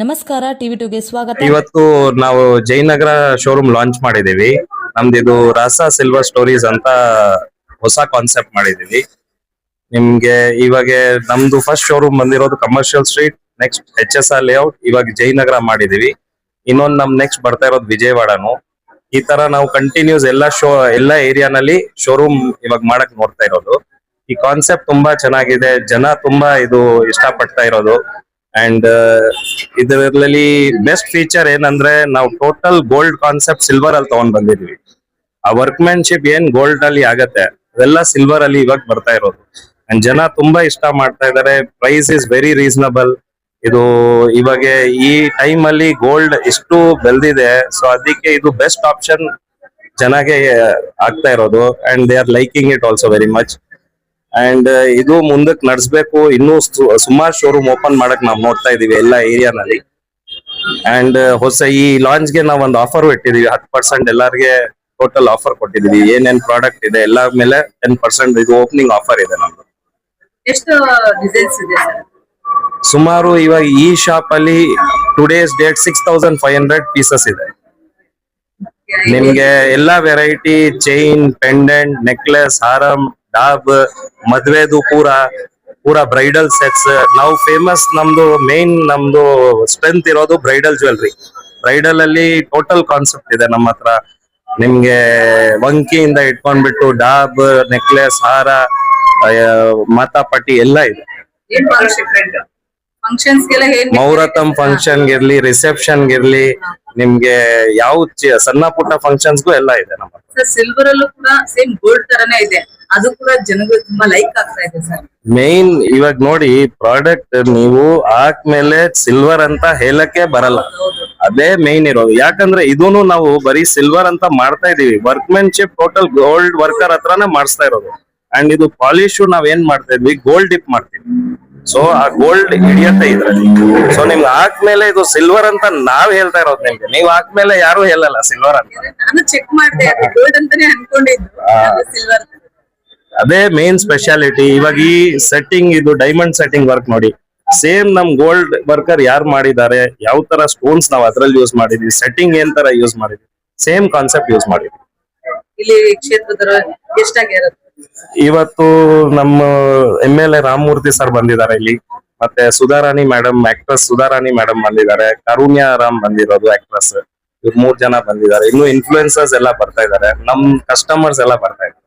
ನಮಸ್ಕಾರ, ಟಿವಿ ಟುಗೆ ಸ್ವಾಗತ. ಇವತ್ತು ನಾವು ಜಯನಗರ ಶೋರೂಮ್ ಲಾಂಚ್ ಮಾಡಿದೀವಿ ನಮ್ದು ಇದು ರಾಸ ಸಿಲ್ವರ್ ಸ್ಟೋರೀಸ್ ಅಂತ ಹೊಸ ಕಾನ್ಸೆಪ್ಟ್ ಮಾಡಿದೀವಿ ನಿಮ್ಗೆ ಇವಾಗ ನಮ್ದು ಫಸ್ಟ್ ಶೋರೂಮ್ ಬಂದಿರೋದು commercial street next H S R layout ಇವಾಗ ಜಯನಗರ ಮಾಡಿದೀವಿ ಇನ್ನೊಂದು ನಮ್ ನೆಕ್ಸ್ಟ್ ಬರ್ತಾ ಇರೋದು ವಿಜಯವಾಡನು. ಈ ತರ ನಾವು ಕಂಟಿನ್ಯೂಸ್ ಎಲ್ಲಾ ಶೋ ಎಲ್ಲಾ ಏರಿಯಾನಲ್ಲಿ ಶೋರೂಮ್ ಇವಾಗ ಮಾಡಕ್ ನೋಡ್ತಾ ಇರೋದು. ಈ ಕಾನ್ಸೆಪ್ಟ್ ತುಂಬಾ ಚೆನ್ನಾಗಿದೆ. ಜನ ತುಂಬಾ ಇದು ಇಷ್ಟಪಡ್ತಾ ಇರೋದು. ಅಂಡ್ ಇದರಲ್ಲಿ ಬೆಸ್ಟ್ ಫೀಚರ್ ಏನಂದ್ರೆ ನಾವು ಟೋಟಲ್ ಗೋಲ್ಡ್ ಕಾನ್ಸೆಪ್ಟ್ ಸಿಲ್ವರ್ ಅಲ್ಲಿ ತಗೊಂಡ್ ಬಂದಿದ್ವಿ. ಆ ವರ್ಕ್ಮ್ಯಾನ್ಶಿಪ್ ಏನ್ ಗೋಲ್ಡ್ ಅಲ್ಲಿ ಆಗತ್ತೆ, ಅದೆಲ್ಲ ಸಿಲ್ವರ್ ಅಲ್ಲಿ ಇವಾಗ ಬರ್ತಾ ಇರೋದು. ಅಂಡ್ ಜನ ತುಂಬಾ ಇಷ್ಟ ಮಾಡ್ತಾ ಇದಾರೆ ಪ್ರೈಸ್ ಇಸ್ ವೆರಿ ರೀಸನಬಲ್ ಇದು ಇವಾಗ ಈ ಟೈಮ್ ಅಲ್ಲಿ ಗೋಲ್ಡ್ ಎಷ್ಟು ಬೆಳೆದಿದೆ ಸೊ ಅದಕ್ಕೆ ಇದು ಬೆಸ್ಟ್ ಆಪ್ಷನ್ ಜನಗೆ ಆಗ್ತಾ ಇರೋದು. And they are liking it also very much and ಇದು ಮುಂದಕ್ಕೆ ನಡೆಸಬೇಕು. ಇನ್ನೂ ಸುಮಾರು ಶೋರೂಮ್ ಓಪನ್ ಮಾಡಕ್ ನಾವು ನೋಡ್ತಾ ಇದೀವಿ ಎಲ್ಲ ಏರಿಯಾನಲ್ಲಿ ಅಂಡ್ ಹೊಸ ಈ ಲಾಂಚ್ಗೆ ನಾವ್ ಒಂದು ಆಫರ್ ಇಟ್ಟಿದೀವಿ. ಹತ್ತು ಪರ್ಸೆಂಟ್ ಎಲ್ಲರಿಗೆ ಟೋಟಲ್ ಆಫರ್ ಕೊಟ್ಟಿದೀವಿ. ಏನೇನ್ ಪ್ರಾಡಕ್ಟ್ ಇದೆ ಎಲ್ಲ ಮೇಲೆ ಟೆನ್ ಪರ್ಸೆಂಟ್ ಇದು ಓಪನಿಂಗ್ ಆಫರ್ ಇದೆ ನಮ್ದು. ಸರ್? ಸುಮಾರು ಇವಾಗ ಈ ಶಾಪ್ ಅಲ್ಲಿ today's date six thousand five hundred pieces ಇದೆ. ನಿಮ್ಗೆ ಎಲ್ಲಾ ವೆರೈಟಿ ಚೈನ್ ಪೆಂಡೆಂಟ್ ನೆಕ್ಲೆಸ್ ಹಾರಂ ಡಾಬ್ ಮದ್ವೆದು ಪೂರ ಪೂರ ಬ್ರೈಡಲ್ ಸೆಟ್ಸ್. ನಾವು ಫೇಮಸ್ ನಮ್ದು ಮೇನ್ ನಮ್ದು ಸ್ಟ್ರೆಂತ್ ಇರೋದು ಬ್ರೈಡಲ್ ಜ್ಯುವೆಲ್ರಿ ಬ್ರೈಡಲ್ ಅಲ್ಲಿ ಟೋಟಲ್ ಕಾನ್ಸೆಪ್ಟ್ ಇದೆ ನಮ್ಮ ಹತ್ರ. ನಿಮ್ಗೆ ವಂಕಿಯಿಂದ ಇಟ್ಕೊಂಡ್ಬಿಟ್ಟು ಡಾಬ್ ನೆಕ್ಲೆಸ್ ಹಾರ ಮಾತಾಪಟ್ಟಿ ಎಲ್ಲ ಇದೆ. ಮೌರತಂ ಫಂಕ್ಷನ್ ಇರ್ಲಿ ರಿಸೆಪ್ಷನ್ ಇರ್ಲಿ ನಿಮ್ಗೆ ಯಾವ ಸಣ್ಣ ಪುಟ್ಟ ಫಂಕ್ಷನ್ಸ್ಗೂ ಎಲ್ಲ ಇದೆ ನಮ್ಮ ಸಿಲ್ವರ್ ಅಲ್ಲೂ ಕೂಡ ಸೇಮ್ ಗೋಲ್ಡ್ ತರನೇ ಇದೆ. ಅದು ಕೂಡ ಜನಗಳು ತುಂಬಾ ಲೈಕ್ ಆಗ್ತಾ ಇದೆ ಸರ್. ಮೇನ್ ಇವಾಗ ನೋಡಿ ಪ್ರಾಡಕ್ಟ್ ನೀವು ಹಾಕ್ಮೇಲೆ ಸಿಲ್ವರ್ ಅಂತ ಹೇಳಕ್ಕೆ ಬರಲ್ಲ. ಅದೇ ಮೇನ್ ಇರೋದು. ಯಾಕಂದ್ರೆ ಇದೂನು ನಾವು ಬರೀ ಸಿಲ್ವರ್ ಅಂತ ಮಾಡ್ತಾ ಇದೀವಿ. ವರ್ಕ್ಮೆನ್ಶಿಪ್ ಟೋಟಲ್ ಗೋಲ್ಡ್ ವರ್ಕರ್ ಹತ್ರನೇ ಮಾಡಿಸ್ತಾ ಇರೋದು. ಅಂಡ್ ಇದು ಪಾಲಿಶ್ ನಾವ್ ಏನ್ ಮಾಡ್ತಾ ಇದ್ವಿ? ಗೋಲ್ಡ್ ಡಿಪ್ ಮಾಡ್ತೀವಿ. ಸೊ ಆ ಗೋಲ್ಡ್ ಹಿಡಿಯತ್ತೆ ಇದ್ರಲ್ಲಿ. ಸೊ ನಿಮ್ಗೆ ಹಾಕ್ಮೇಲೆ ಇದು ಸಿಲ್ವರ್ ಅಂತ ನಾವ್ ಹೇಳ್ತಾ ಇರೋದು ನಿಮ್ಗೆ. ನೀವ್ ಹಾಕ್ಮೇಲೆ ಯಾರು ಹೇಳಲ್ಲ ಸಿಲ್ವರ್ ಅಂತ. ನಾನು ಚೆಕ್ ಮಾಡಿದೆ ಗೋಲ್ಡ್ ಅಂತಾನೆ ಅನ್ಕೊಂಡಿದ್ದು. ಸಿಲ್ವರ್ ಅದೇ ಮೇನ್ ಸ್ಪೆಷಾಲಿಟಿ ಇವಾಗ ಈ ಸೆಟ್ಟಿಂಗ್ ಇದು ಡೈಮಂಡ್ ಸೆಟ್ಟಿಂಗ್ ವರ್ಕ್ ನೋಡಿ. ಸೇಮ್ ನಮ್ ಗೋಲ್ಡ್ ವರ್ಕರ್ ಯಾರು ಮಾಡಿದ್ದಾರೆ ಯಾವ ತರ ಸ್ಟೋನ್ಸ್ ನಾವು ಅದ್ರಲ್ಲಿ ಯೂಸ್ ಮಾಡಿದ್ವಿ ಸೆಟ್ಟಿಂಗ್ ಏನ್ ತರ ಯೂಸ್ ಮಾಡಿದ್ವಿ ಸೇಮ್ ಕಾನ್ಸೆಪ್ಟ್ ಯೂಸ್ ಮಾಡಿದ್ವಿ. ಇಲ್ಲಿ ಕ್ಷೇತ್ರದ ಇವತ್ತು ನಮ್ಮ M L A Ramamurthy sir ಬಂದಿದ್ದಾರೆ ಇಲ್ಲಿ. ಮತ್ತೆ Sudharani madam actress Sudharani madam ಬಂದಿದ್ದಾರೆ. ಕರುಣ್ಯ ರಾಮ್ ಬಂದಿರೋದು ಆಕ್ಟ್ರೆಸ್ ಇವ್ರು ಮೂರ್ ಜನ ಬಂದಿದ್ದಾರೆ. ಇನ್ನು ಇನ್ಫ್ಲೂಯೆನ್ಸರ್ಸ್ ಎಲ್ಲ ಬರ್ತಾ ಇದಾರೆ ನಮ್ ಕಸ್ಟಮರ್ಸ್ ಎಲ್ಲ ಬರ್ತಾ ಇದ್ದಾರೆ.